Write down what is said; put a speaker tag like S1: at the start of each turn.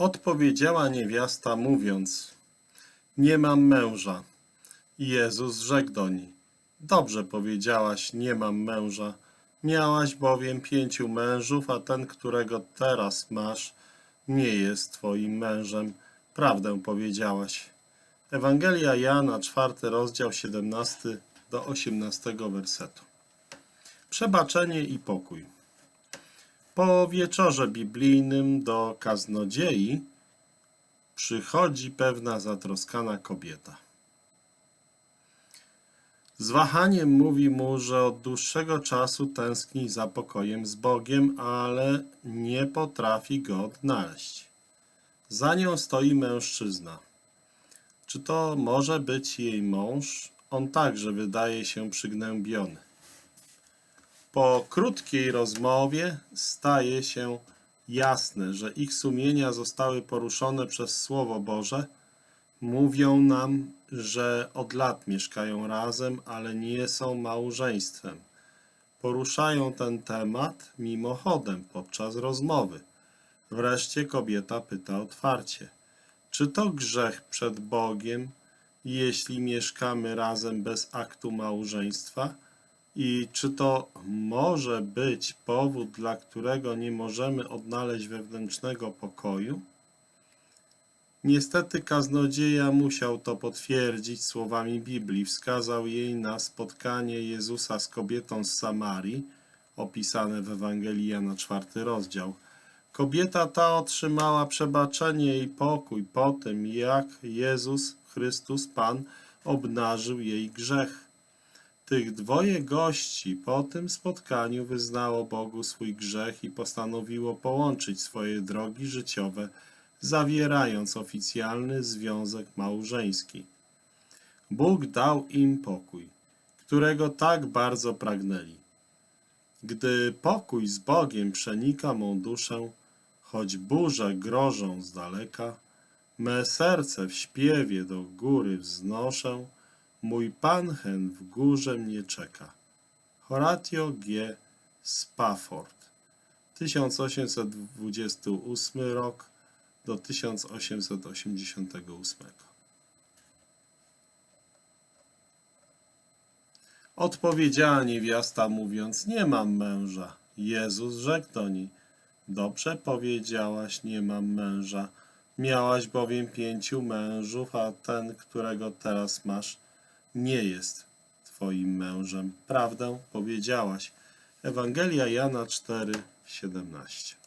S1: Odpowiedziała niewiasta mówiąc, nie mam męża. I Jezus rzekł do niej, dobrze powiedziałaś, nie mam męża. Miałaś bowiem pięciu mężów, a ten, którego teraz masz, nie jest twoim mężem. Prawdę powiedziałaś. Ewangelia Jana, czwarty rozdział, 17 do 18 wersetu. Przebaczenie i pokój. Po wieczorze biblijnym do kaznodziei przychodzi pewna zatroskana kobieta. Z wahaniem mówi mu, że od dłuższego czasu tęskni za pokojem z Bogiem, ale nie potrafi go odnaleźć. Za nią stoi mężczyzna. Czy to może być jej mąż? On także wydaje się przygnębiony. Po krótkiej rozmowie staje się jasne, że ich sumienia zostały poruszone przez Słowo Boże. Mówią nam, że od lat mieszkają razem, ale nie są małżeństwem. Poruszają ten temat mimochodem podczas rozmowy. Wreszcie kobieta pyta otwarcie: Czy to grzech przed Bogiem, jeśli mieszkamy razem bez aktu małżeństwa? I czy to może być powód, dla którego nie możemy odnaleźć wewnętrznego pokoju? Niestety kaznodzieja musiał to potwierdzić słowami Biblii. Wskazał jej na spotkanie Jezusa z kobietą z Samarii, opisane w Ewangelii Jana czwarty rozdział. Kobieta ta otrzymała przebaczenie i pokój po tym, jak Jezus Chrystus Pan obnażył jej grzech. Tych dwoje gości po tym spotkaniu wyznało Bogu swój grzech i postanowiło połączyć swoje drogi życiowe, zawierając oficjalny związek małżeński. Bóg dał im pokój, którego tak bardzo pragnęli. Gdy pokój z Bogiem przenika mą duszę, choć burze grożą z daleka, me serce w śpiewie do góry wznoszę, Mój Pan hen w górze mnie czeka. Horatio G. Spafford 1828 rok do 1888 Odpowiedziała niewiasta mówiąc, nie mam męża. Jezus rzekł do niej, dobrze powiedziałaś, nie mam męża. Miałaś bowiem pięciu mężów, a ten, którego teraz masz, nie jest Twoim mężem. Prawdę powiedziałaś. Ewangelia Jana 4, 17.